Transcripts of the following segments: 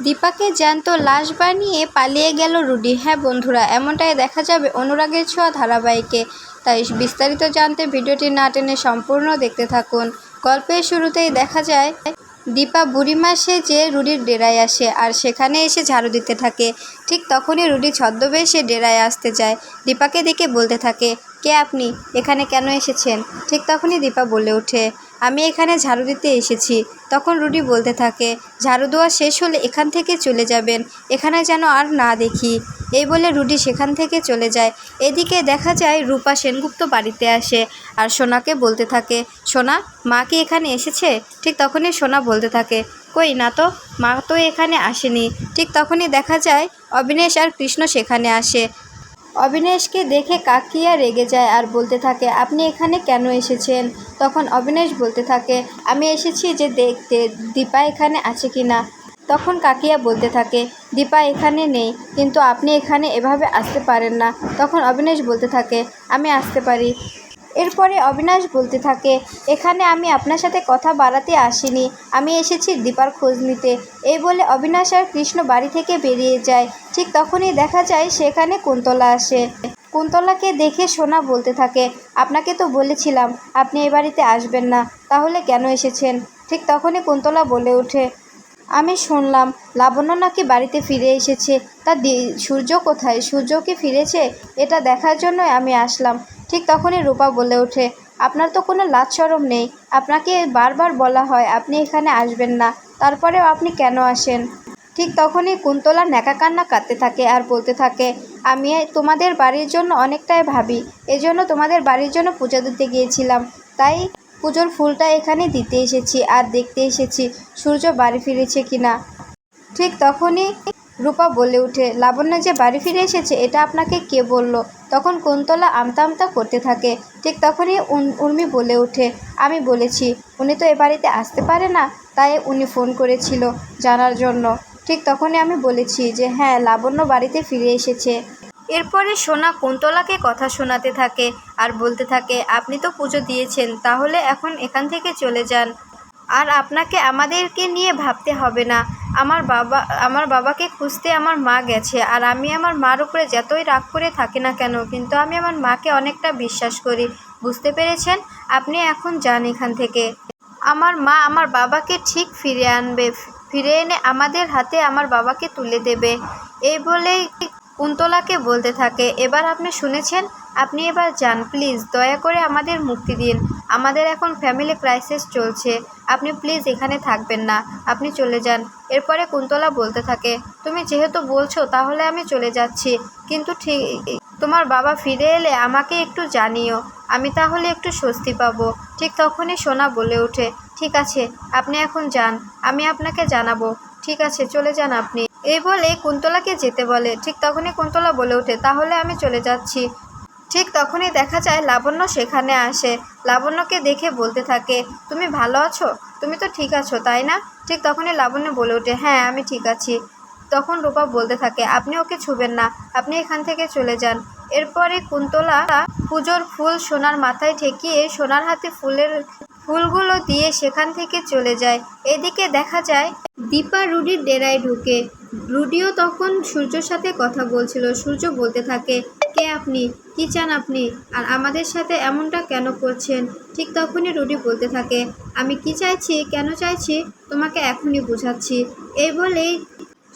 দীপাকে জ্যান্ত লাশ বানিয়ে পালিয়ে গেল রুডি। হ্যাঁ বন্ধুরা, এমনটাই দেখা যাবে অনুরাগের ছোঁয়া ধারাবাহিকে। তাই বিস্তারিত জানতে ভিডিওটি না টেনে সম্পূর্ণ দেখতে থাকুন। গল্পের শুরুতেই দেখা যায়, দীপা বুড়িমা সেজে রুডির ডেরায় আসে আর সেখানে এসে ঝাড়ু দিতে থাকে। ঠিক তখনই রুডি ছদ্মবেশে ডেরায় আসতে যায়। দীপাকে দেখে বলতে থাকে কে আপনি? এখানে কেন এসেছেন? ঠিক তখনই দীপা বলে ওঠে, আমি এখানে ঝাড়ু দিতে এসেছি। তখন রুডি বলতে থাকে, ঝাড়ু দেওয়া শেষ হলে এখান থেকে চলে যাবেন, এখানে যেন আর না দেখি। এই বলে রুডি সেখান থেকে চলে যায়। এদিকে দেখা যায় রূপা সেনগুপ্ত বাড়িতে আসে আর সোনাকে বলতে থাকে, সোনা, মা কি এখানে এসেছে? ঠিক তখনই সোনা বলতে থাকে, কই না তো, মা তো এখানে আসেনি। ঠিক তখনই দেখা যায় অবিনেশ আর কৃষ্ণ সেখানে আসে। অবিনেশকে দেখে কাকিয়া রেগে যায় আর বলতে থাকে, আপনি এখানে কেন এসেছেন? তখন অবিনাশ বলতে থাকে, আমি এসেছি যে দেখতে দীপা এখানে আছে কি না? তখন কাকিয়া বলতে থাকে, দীপা এখানে নেই, কিন্তু আপনি এখানে এভাবে আসতে পারেন না। তখন অবিনাশ বলতে থাকে, আমি আসতে পারি। এরপরে অবিনাশ বলতে থাকে, এখানে আমি আপনার সাথে কথা বাড়াতে আসিনি। আমি এসেছি দীপার খোঁজ নিতে। এই বলে অবিনাশ আর কৃষ্ণ বাড়ি থেকে বেরিয়ে যায়। ঠিক তখনই দেখা যায় সেখানে কুন্তলা আসে। কুন্তলাকে দেখে সোনা বলতে থাকে, আপনাকে তো বলেছিলাম, আপনি এ বাড়িতে আসবেন না, তাহলে কেন এসেছেন? ঠিক তখনই কুন্তলা বলে ওঠে, আমি শুনলাম, লাবণ্য নাকি বাড়িতে ফিরে এসেছে। তা সূর্য কোথায়? সূর্য কি ফিরেছে? এটা দেখার জন্যই আমি আসলাম। ঠিক তখনই রূপা বলে ওঠে, আপনার তো কোনো লাজ সরম নেই। আপনাকে বারবার বলা হয় আপনি এখানে আসবেন না। তারপরেও আপনি কেন আসেন? ঠিক তখনই কুন্তলা ন্যাকা কান্না কাঁদতে থাকে আর বলতে থাকে, আমি তোমাদের বাড়ির জন্য অনেকটাই ভাবি। এজন্য তোমাদের বাড়ির জন্য পূজা দিতে গিয়েছিলাম। তাই পুজোর ফুলটা এখানে দিতে এসেছি আর দেখতে এসেছি। সূর্য বাড়ি ফিরেছে কিনা? ঠিক তখনই রূপা বলে উঠে, লাবণ্য যে বাড়ি ফিরে এসেছে, এটা আপনাকে কে বলল? তখন কুন্তলা আমতা আমতা করতে থাকে। ঠিক তখনই উর্মি বলে ওঠে আমি বলেছি, উনি তো এ বাড়িতে আসতে পারে না, তাই উনি ফোন করেছিল জানার জন্য। ঠিক তখনই আমি বলেছি যে হ্যাঁ লাবণ্য বাড়িতে ফিরে এসেছে। এরপরে সোনা কুন্তলাকে কথা শোনাতে থাকে আর বলতে থাকে, আপনি তো পুজো দিয়েছেন, তাহলে এখন এখান থেকে চলে যান। আর আপনাকে আমাদেরকে নিয়ে ভাবতে হবে না। আমার বাবা, আমার বাবাকে খুঁজতে আমার মা গেছে আর আমি আমার মার উপরে যতই রাগ করে থাকি না কেন, কিন্তু আমি আমার মাকে অনেকটা বিশ্বাস করি। বুঝতে পেরেছেন? আপনি এখন যান এখান থেকে। আমার মা আমার বাবাকে ঠিক ফিরে আনবে, ফিরে এনে আমাদের হাতে আমার বাবাকে তুলে দেবে। এই বলেই কুন্তলাকে বলতে থাকে। এবার আপনি শুনেছেন? আপনি এবার যান, প্লিজ, দয়া করে আমাদের মুক্তি দিন। আমাদের এখন ফ্যামিলি ক্রাইসিস চলছে। আপনি প্লিজ এখানে থাকবেন না। আপনি চলে যান। এরপরে কুন্তলা বলতে থাকে, তুমি যেহেতু বলছো, তাহলে আমি চলে যাচ্ছি। কিন্তু ঠিক, তোমার বাবা ফিরে এলে আমাকে একটু জানিও। আমি তাহলে একটু স্বস্তি পাবো। ঠিক তখনই সোনা বলে ওঠে, ঠিক আছে, আপনি এখন যান। আমি আপনাকে জানাব। ঠিক আছে, চলে যান আপনি। এই বলে কুন্তলাকে যেতে বলে। ঠিক তখনই কুন্তলা বলে ওঠে, তাহলে আমি চলে যাচ্ছি। ঠিক তখনই দেখা যায় লাবণ্য সেখানে আসে। লাবণ্যকে দেখে বলতে থাকে, তুমি ভালো আছো? তুমি তো ঠিক আছো, তাই না? ঠিক তখনই লাবণ্য বলে ওঠে হ্যাঁ আমি ঠিক আছি। তখন রূপা বলতে থাকে, আপনি ওকে ছুবেন না, আপনি এখান থেকে চলে যান। এরপরে কুন্তলা পুজোর ফুল সোনার মাথায় ঠেকিয়ে সোনার হাতে ফুলের ফুলগুলো দিয়ে সেখান থেকে চলে যায়। এদিকে দেখা যায় দীপা রুডির ডেরায় ঢুকে। রুডিও তখন সূর্যর সাথে কথা বলছিল। সূর্য বলতে থাকে কে আপনি? কি চান আপনি? আর আমাদের সাথে এমনটা কেন করছেন? ঠিক তখনই রুডি বলতে থাকে, আমি কি চাইছি? কেন চাইছি? তোমাকে এখনই বোঝাচ্ছি। এই বলেই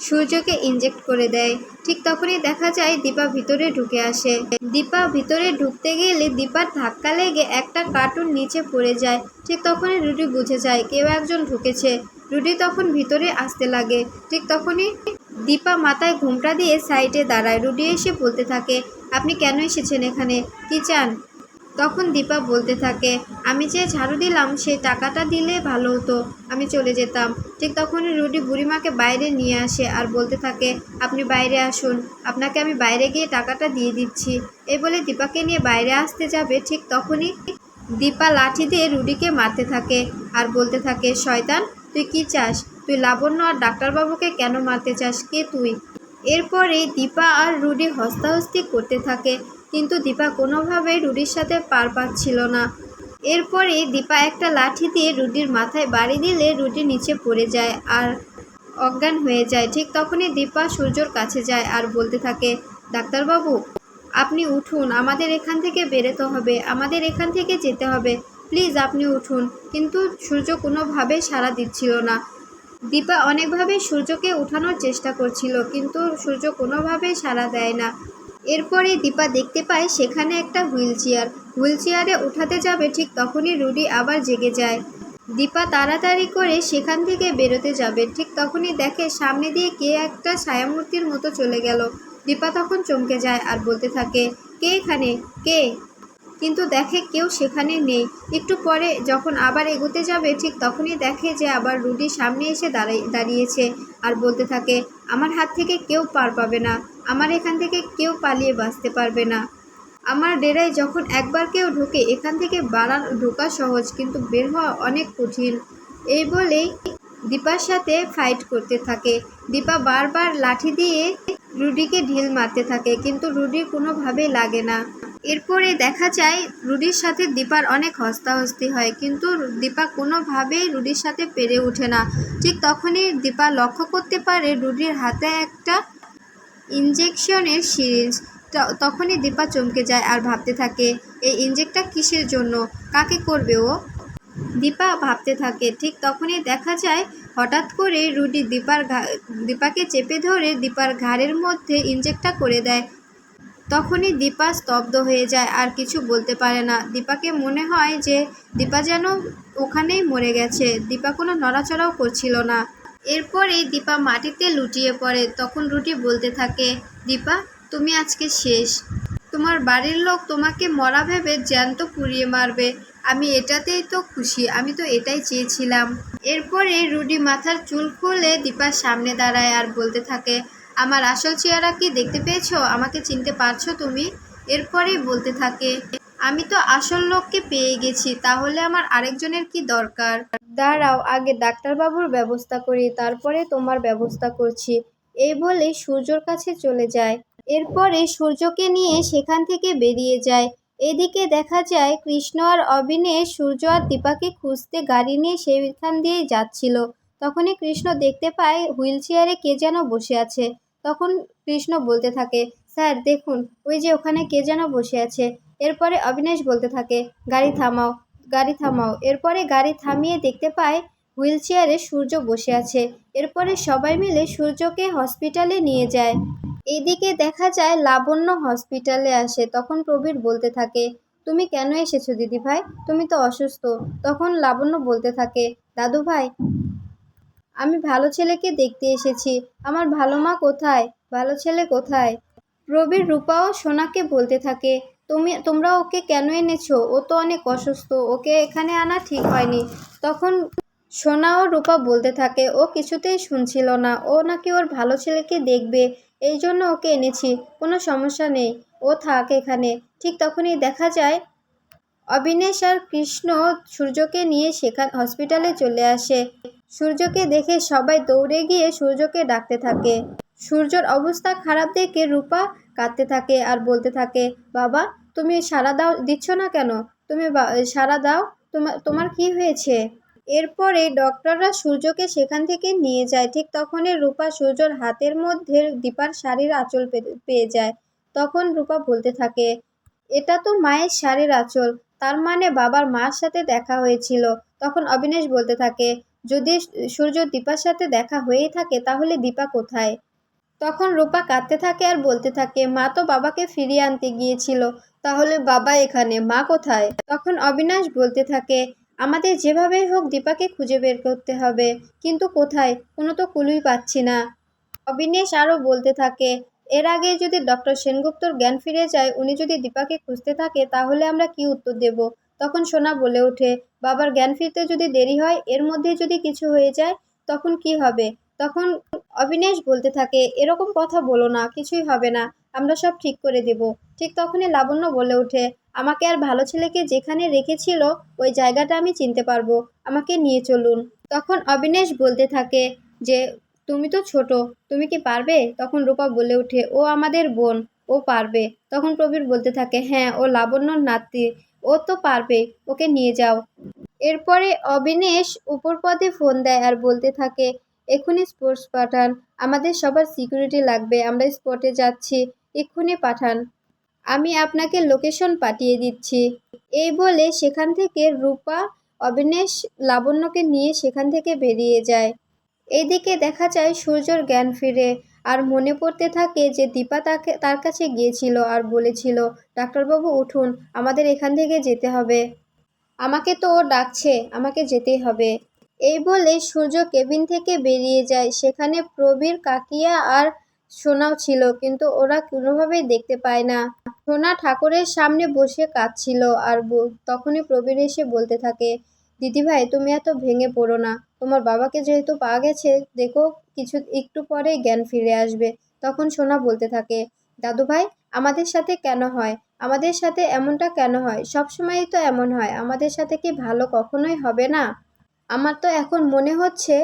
সূর্যকে ইনজেক্ট করে দেয়। ঠিক তখনই দেখা যায় দীপা ভিতরে ঢুকে আসে। দীপা ভিতরে ঢুকতে গেলে দীপার ধাক্কা লেগে একটা কার্টুন নিচে পড়ে যায়। ঠিক তখনই রুডি বুঝে যায়, কেউ একজন ঢুকেছে। রুডি তখন ভিতরে আসতে লাগে। ঠিক তখনই দীপা মাথায় ঘুমটা দিয়ে সাইডে দাঁড়ায়। রুডি এসে বলতে থাকে আপনি কেন এসেছেন এখানে? কি চান? তখন দীপা বলতে থাকে, আমি যে ঝাড়ু দিলাম, সেই টাকাটা দিলে ভালো হতো। আমি চলে যেতাম। ঠিক তখনই রুডি বুড়িমাকে বাইরে নিয়ে আসে আর বলতে থাকে, আপনি বাইরে আসুন। আপনাকে আমি বাইরে গিয়ে টাকাটা দিয়ে দিচ্ছি। এই বলে দীপাকে নিয়ে বাইরে আসতে যাবে, ঠিক তখনই দীপা লাঠি দিয়ে রুডিকে মারতে থাকে আর বলতে থাকে, শয়তান, তুই কি চাস? তুই লাবণ্য আর ডাক্তারবাবুকে কেন মারতে চাস? কে তুই? এরপরে দীপা আর রুডি হস্তাহস্তি করতে থাকে, কিন্তু দীপা কোনোভাবেই রুডির সাথে পার পাচ্ছিল না। এরপরে দীপা একটা লাঠি দিয়ে রুডির মাথায় বাড়ি দিলে রুডি নিচে পড়ে যায় আর অজ্ঞান হয়ে যায়। ঠিক তখনই দীপা সূর্যর কাছে যায় আর বলতে থাকে, ডাক্তারবাবু, আপনি উঠুন, আমাদের এখান থেকে বেরোতে হবে, আমাদের এখান থেকে যেতে হবে। প্লিজ আপনি উঠুন। কিন্তু সূর্য কোনোভাবে সাড়া দিচ্ছিল না। দীপা অনেকভাবে সূর্যকে উঠানোর চেষ্টা করছিল, কিন্তু সূর্য কোনোভাবে সাড়া দেয় না। এরপরে দীপা দেখতে পায় সেখানে একটা হুইল চেয়ার। হুইল চেয়ারে উঠাতে যাবে ঠিক তখনই রুডি আবার জেগে যায়। দীপা তাড়াতাড়ি করে সেখান থেকে বেরোতে যাবে, ঠিক তখনই দেখে সামনে দিয়ে কে একটা ছায়ামূর্তির মতো চলে গেল। দীপা তখন চমকে যায় আর বলতে থাকে, কে এখানে? কে? কিন্তু দেখে কেউ সেখানে নেই। একটু পরে যখন আবার এগোতে যাবে, ঠিক তখনই দেখে যে আবার রুডি সামনে এসে দাঁড়াই, দাঁড়িয়েছে আর বলতে থাকে, আমার হাত থেকে কেউ পার পাবে না। আমার এখান থেকে কেউ পালিয়ে বাঁচতে পারবে না। আমার ডেরায় যখন একবার কেউ ঢোকে, এখান থেকে বাড়ান ঢোকা সহজ, কিন্তু বের হওয়া অনেক কঠিন। এই বলেই দীপার সাথে ফাইট করতে থাকে। দীপা বারবার লাঠি দিয়ে রুডিকে ঢিল মারতে থাকে, কিন্তু রুডির কোনোভাবেই লাগে না। এরপরে দেখা যায়, রুডির সাথে দীপার অনেক হস্তাহস্তি হয়, কিন্তু দীপা কোনোভাবেই রুডির সাথে পেরে ওঠে না। ঠিক তখনই দীপা লক্ষ্য করতে পারে রুডির হাতে একটা ইঞ্জেকশনের সিরিঞ্জ। তখনই দীপা চমকে যায় আর ভাবতে থাকে, এই ইঞ্জেকটা কিসের জন্য? কাকে করবে ও? দীপা ভাবতে থাকে, ঠিক তখনই দেখা যায়, হঠাৎ করে রুডি দীপার দীপাকে চেপে ধরে দীপার ঘাড়ের মধ্যে ইঞ্জেক্টটা করে দেয়। তখনই দীপা স্তব্ধ হয়ে যায়, আর কিছু বলতে পারে না। দীপাকে মনে হয় যে দীপা যেন ওখানেই মরে গেছে। দীপা কোনো নড়াচড়াও করছিল না। এরপরেই দীপা মাটিতে লুটিয়ে পড়ে। তখন রুটি বলতে থাকে, দীপা, তুমি আজকে শেষ। তোমার বাড়ির লোক তোমাকে মরা ভেবে জ্যান্ত পুড়িয়ে মারবে। আমি এটাতেই তো খুশি, আমি তো এটাই চেয়েছিলাম। এরপরে রুডি মাথার চুল খুলে দীপার সামনে দাঁড়ায় আর বলতে থাকে আমার আসল চেহারা কি দেখতে পেয়েছ? আমাকে চিনতে পারছ তুমি? এরপরেই বলতে থাকে, আমি তো আসল লোককে পেয়ে গেছি, তাহলে আমার আরেকজনের কি দরকার? দাঁড়াও, আগে ডাক্তারবাবুর ব্যবস্থা করি, তারপরে তোমার ব্যবস্থা করছি। এই বলে সূর্যর কাছে চলে যায়। এরপরে সূর্যকে নিয়ে সেখান থেকে বেরিয়ে যায়। এদিকে দেখা যায়, কৃষ্ণ আর অবিনেশ সূর্য আর দীপাকে খুঁজতে গাড়ি নিয়ে সেইখান দিয়েই যাচ্ছিল। তখনই কৃষ্ণ দেখতে পায় হুইল চেয়ারে কে যেন বসে আছে। তখন কৃষ্ণ বলতে থাকে, স্যার, দেখুন, ওই যে ওখানে কে যেন বসে আছে। এরপরে অবিনাশ বলতে থাকে, গাড়ি থামাও গাড়ি থামাও। এরপরে গাড়ি থামিয়ে দেখতে পায় হুইল চেয়ারে সূর্য বসে আছে। এরপরে সবাই মিলে সূর্যকে হসপিটালে নিয়ে যায়। এইদিকে দেখা যায় লাবণ্য হসপিটালে আসে। তখন প্রবীর বলতে থাকে, তুমি কেন এসেছ দিদি ভাই তুমি তো অসুস্থ। তখন লাবণ্য বলতে থাকে দাদু ভাই আমি ভালো ছেলেকে দেখতে এসেছি। আমার ভালো মা কোথায়? ভালো ছেলে কোথায়? প্রবীর রূপাও সোনাকে বলতে থাকে, তুমি, তোমরা ওকে কেন এনেছো? ও তো অনেক অসুস্থ। ওকে এখানে আনা ঠিক হয়নি। তখন সোনা ও রূপা বলতে থাকে, ও কিছুতেই শুনছিল না। ও নাকি ওর ভালো ছেলেকে দেখবে। এই জন্য ওকে এনেছি। কোনো সমস্যা নেই। ও থাক এখানে। ঠিক তখনই দেখা যায়, অবিনেশ আর কৃষ্ণ সূর্যকে নিয়ে সেখান, হসপিটালে চলে আসে। সূর্যকে দেখে সবাই দৌড়ে গিয়ে সূর্যকে ডাকতে থাকে। সূর্যর অবস্থা খারাপ দেখে রূপা কাঁদতে থাকে আর বলতে থাকে, বাবা, তুমি সারা দাও, দিচ্ছ না কেন? তুমি সাড়া দাও তোমার তোমার কি হয়েছে? এরপরে ডক্টররা সূর্যকে সেখান থেকে নিয়ে যায়। ঠিক তখনই রূপা সূর্যর হাতের মধ্যে দীপার শাড়ির আঁচল পেয়ে যায়। তখন রূপা বলতে থাকে, এটা তো মায়ের শাড়ির আঁচল। তার মানে বাবার মার সাথে দেখা হয়েছিল। তখন অবিনাশ বলতে থাকে যদি সূর্য দীপার সাথে দেখা হয়েই থাকে, তাহলে দীপা কোথায়? তখন রূপা কাঁদতে থাকে আর বলতে থাকে, মা তো বাবাকে ফিরিয়ে আনতে গিয়েছিল, তাহলে বাবা এখানে, মা কোথায়? তখন অবিনাশ বলতে থাকে, আমাদের যেভাবেই হোক দীপাকে খুঁজে বের করতে হবে, কিন্তু কোথায়? কোনো তো কুলুই পাচ্ছি না। অবিনাশ আরও বলতে থাকে, এর আগে যদি ডক্টর সেনগুপ্তর জ্ঞান ফিরে যায়, উনি যদি দীপাকে খুঁজতে থাকে, তাহলে আমরা কি উত্তর দেব? তখন সোনা বলে ওঠে, বাবার জ্ঞান ফিরতে যদি দেরি হয়, এর মধ্যে যদি কিছু হয়ে যায়, তখন কি হবে? তখন অবিনাশ বলতে থাকে, এরকম কথা বলো না, কিছুই হবে না, আমরা সব ঠিক করে দেব। ঠিক তখনই লাবণ্য বলে ওঠে, আমাকে আর ভালো ছেলেকে যেখানে রেখেছিল, ওই জায়গাটা আমি চিনতে পারব, আমাকে নিয়ে চলুন। তখন অবিনাশ বলতে থাকে যে, তুমি তো ছোট, তুমি কি পারবে? তখন রূপা বলে ওঠে, ও আমাদের বোন, ও পারবে। তখন প্রবীর বলতে থাকে হ্যাঁ ও লাবণ্যর নাতি। ও তো পারবে, ওকে নিয়ে যাও। এরপরে অবিনেশ উপর পদে ফোন দেয় আর বলতে থাকে, এক্ষুনি স্পোর্টস পাঠান, আমাদের সবার সিকিউরিটি লাগবে, আমরা স্পটে যাচ্ছি, এক্ষুনি পাঠান। আমি আপনাকে লোকেশন পাঠিয়ে দিচ্ছি। এই বলে সেখান থেকে রূপা, অবিনেশ লাবণ্যকে নিয়ে সেখান থেকে বেরিয়ে যায়। এইদিকে দেখা যায় সূর্যর জ্ঞান ফিরে আর মনে পড়তে থাকে যে দীপা তাকে তার কাছে গিয়েছিল আর বলেছিল, ডাক্তারবাবু, উঠুন, আমাদের এখান থেকে যেতে হবে। আমাকে তো ও ডাকছে, আমাকে যেতেই হবে। এই বলে সূর্য কেবিন থেকে বেরিয়ে যায়। সেখানে প্রবীর, কাকিয়া আর সোনাও ছিল, কিন্তু ওরা কোনোভাবেই দেখতে পায় না। সোনা ঠাকুরের সামনে বসে কাঁদছিল আর তখনই প্রবীর এসে বলতে থাকে, দিদিভাই, তুমি এত ভেঙে পড়ো না। তোমার বাবাকে যেহেতু পাওয়া গেছে, দেখো কিছু একটু পরেই জ্ঞান ফিরে আসবে। তখন সোনা বলতে থাকে, দাদু ভাই, আমাদের সাথে কেন হয়? আমাদের সাথে এমনটা কেন হয়? সব সময়ই তো এমন হয়। আমাদের সাথে কি ভালো কখনোই হবে না? আমার তো এখন মনে হচ্ছে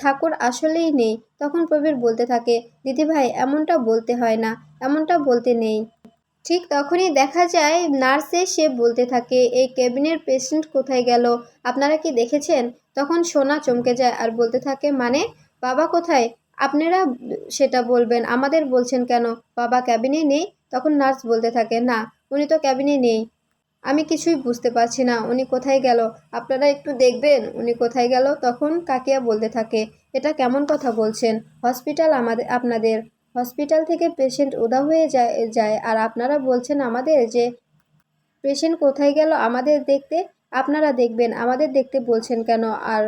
ঠাকুর আসলেই নেই। তখন প্রবীর বলতে থাকে দিদিভাই এমনটা বলতে হয় না। এমনটা বলতে নেই। ঠিক তখনই দেখা যায়, নার্সে সে বলতে থাকে, এই কেবিনের পেশেন্ট কোথায় গেল? আপনারা কি দেখেছেন? তখন সোনা চমকে যায় আর বলতে থাকে মানে বাবা কোথায়? আপনারা সেটা বলবেন, আমাদের বলছেন কেন? বাবা ক্যাবিনে নেই? তখন নার্স বলতে থাকে, না, উনি তো ক্যাবিনে নেই। আমি কিছুই বুঝতে পারছি না, উনি কোথায় গেল? আপনারা একটু দেখবেন উনি কোথায় গেল? তখন কাকিয়া বলতে থাকে, এটা কেমন কথা বলছেন? হসপিটাল আমাদের আপনাদের। হসপিটাল থেকে পেশেন্ট উদা হয়ে যায় যায়। আর আপনারা বলছেন আমাদের যে, পেশেন্ট কোথায় গেল আমাদের দেখতে আপনারা দেখবেন, আমাদের দেখতে বলছেন কেন, আর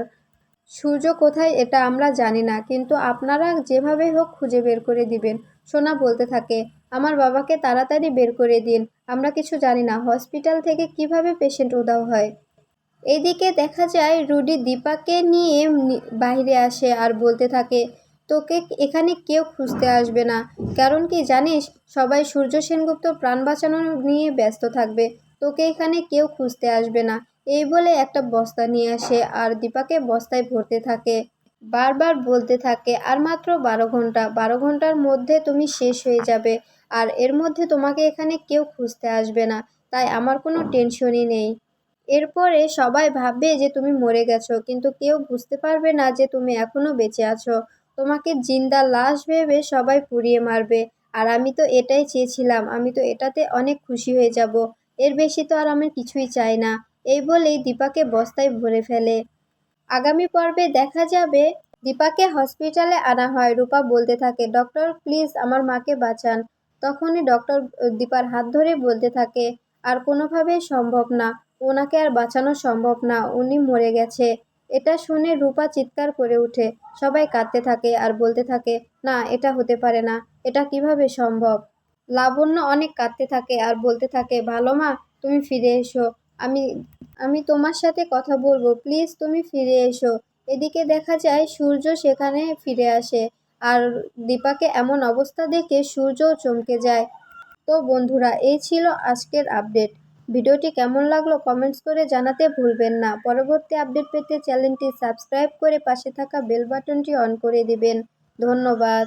সূর্য কোথায় এটা আমরা জানি না, কিন্তু আপনারা যেভাবে হোক খুঁজে বের করে দিবেন। সোনা বলতে থাকে, আমার বাবাকে তাড়াতাড়ি বের করে দিন, আমরা কিছু জানি না, হসপিটাল থেকে কীভাবে পেশেন্ট উদাও হয়? এইদিকে দেখা যায়, রুডি দীপাকে নিয়ে বাইরে আসে আর বলতে থাকে, তোকে এখানে কেউ খুঁজতে আসবে না। কারণ কি জানিস, সবাই সূর্য সেনগুপ্ত প্রাণ বাঁচানো নিয়ে ব্যস্ত থাকবে। তোকে এখানে কেউ খুঁজতে আসবে না। এই বলে একটা বস্তা নিয়ে আসে আর দীপাকে বস্তায় ভরতে থাকে। বারবার বলতে থাকে, আর মাত্র বারো ঘণ্টা, বারো ঘণ্টার মধ্যে তুমি শেষ হয়ে যাবে আর এর মধ্যে তোমাকে এখানে কেউ খুঁজতে আসবে না, তাই আমার কোনো টেনশনই নেই। এরপরে সবাই ভাববে যে তুমি মরে গেছো, কিন্তু কেউ বুঝতে পারবে না যে তুমি এখনও বেঁচে আছো। তোমাকে জিন্দা লাশ ভেবে সবাই পুড়িয়ে মারবে, আর আমি তো এটাই চেয়েছিলাম, আমি তো এটাতে অনেক খুশি হয়ে যাব, এর বেশি তো আর আমি কিছুই চাই না। এই বলেই দীপাকে বস্তায় ভরে ফেলে। আগামী পর্বে দেখা যাবে দীপাকে হসপিটালে আনা হয়। রূপা বলতে থাকে, ডক্টর, প্লিজ আমার মাকে বাঁচান। তখনই ডক্টর দীপার হাত ধরে বলতে থাকে, আর কোনোভাবেই সম্ভব না। ওনাকে আর বাঁচানো সম্ভব না। উনি মরে গেছে। এটা শুনে রূপা চিৎকার করে ওঠে। সবাই কাঁদতে থাকে আর বলতে থাকে, না, এটা হতে পারে না। এটা কীভাবে সম্ভব? লাবণ্য অনেক কাঁদতে থাকে আর বলতে থাকে, ভালো মা, তুমি ফিরে এসো। আমি আমি তোমার সাথে কথা বলব। প্লিজ তুমি ফিরে এসো। এদিকে দেখা যায় সূর্য সেখানে ফিরে আসে আর দীপাকে এমন অবস্থা দেখে সূর্যও চমকে যায়। তো বন্ধুরা, এই ছিল আজকের আপডেট। ভিডিওটি কেমন লাগল কমেন্টস করে জানাতে ভুলবেন না। পরবর্তী আপডেট পেতে চ্যানেলটি সাবস্ক্রাইব করে পাশে থাকা বেল বাটনটি অন করে দিবেন। ধন্যবাদ।